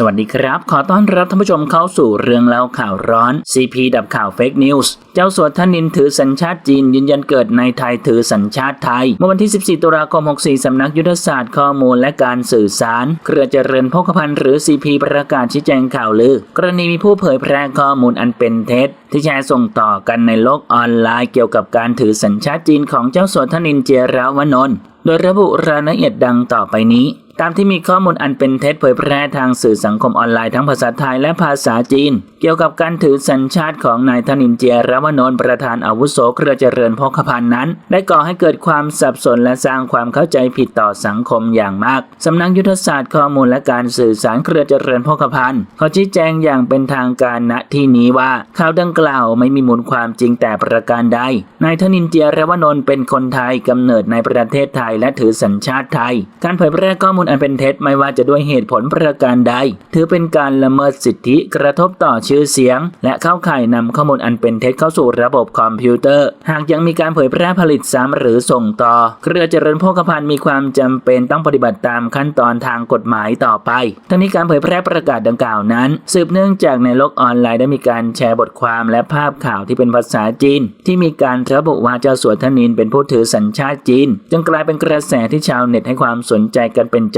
สวัสดีครับ ขอต้อนรับท่านผู้ชมเข้าสู่เรื่องเล่าข่าวร้อน CP ดับข่าวเฟกนิวส์ เจ้าสัวท่านินถือสัญชาติจีน ยืนยันเกิดในไทยถือสัญชาติไทย เมื่อวันที่ 14 ตุลาคม 64 สำนักยุทธศาสตร์ข้อมูลและการสื่อสาร เครือเจริญพกพันธ์หรือ CP ประกาศชี้แจงข่าวลือ กรณีมีผู้เผยแพร่ข้อมูลอันเป็นเท็จ ที่แชร์ส่งต่อกันในโลกออนไลน์เกี่ยวกับการถือสัญชาติจีนของเจ้าสัวท่านินเจรวนนท์โดยระบุรายละเอียดดังต่อไปนี้ ตามที่มีข้อมูลอันเป็นเท็จเผยแพร่ทางสื่อสังคมออนไลน์ทั้งภาษาไทยและภาษาจีน เกี่ยวกับการถือสัญชาติของนายธนินเจียรวนนท์ประธานอาวุโสเครือเจริญพกพันนั้น ได้ก่อให้เกิดความสับสนและสร้างความเข้าใจผิดต่อสังคมอย่างมากสำนักยุทธศาสตร์ข้อมูลและการสื่อสารเครือเจริญพกพันธ์ขอชี้แจงอย่างเป็นทางการณที่นี้ว่าข่าวดังกล่าวไม่มีมูลความจริงแต่ประการใดนายธนินเจียรวนนท์เป็นคนไทยกำเนิดในประเทศไทยและถือสัญชาติไทย การเผยแพร่ข้อมูลอันเป็นเท็จไม่ว่าจะด้วยเหตุผลประการใด ถือเป็นการละเมิดสิทธิกระทบต่อชื่อเสียง และเข้าข่ายนำข้อมูลอันเป็นเท็จเข้าสู่ระบบคอมพิวเตอร์ หากยังมีการเผยแพร่ผลิตซ้ำหรือส่งต่อ เครือเจริญโภคภัณฑ์มีความจำเป็นต้องปฏิบัติตามขั้นตอนทางกฎหมายต่อไป ทั้งนี้การเผยแพร่ประกาศดังกล่าวนั้น สืบเนื่องจากในโลกออนไลน์ได้มีการแชร์บทความและภาพข่าวที่เป็นภาษาจีน ที่มีการระบุว่าเจ้าสัวธนินเป็นผู้ถือสัญชาติจีน จึงกลายเป็นกระแสที่ชาวเน็ตให้ความสนใจกันเป็นจ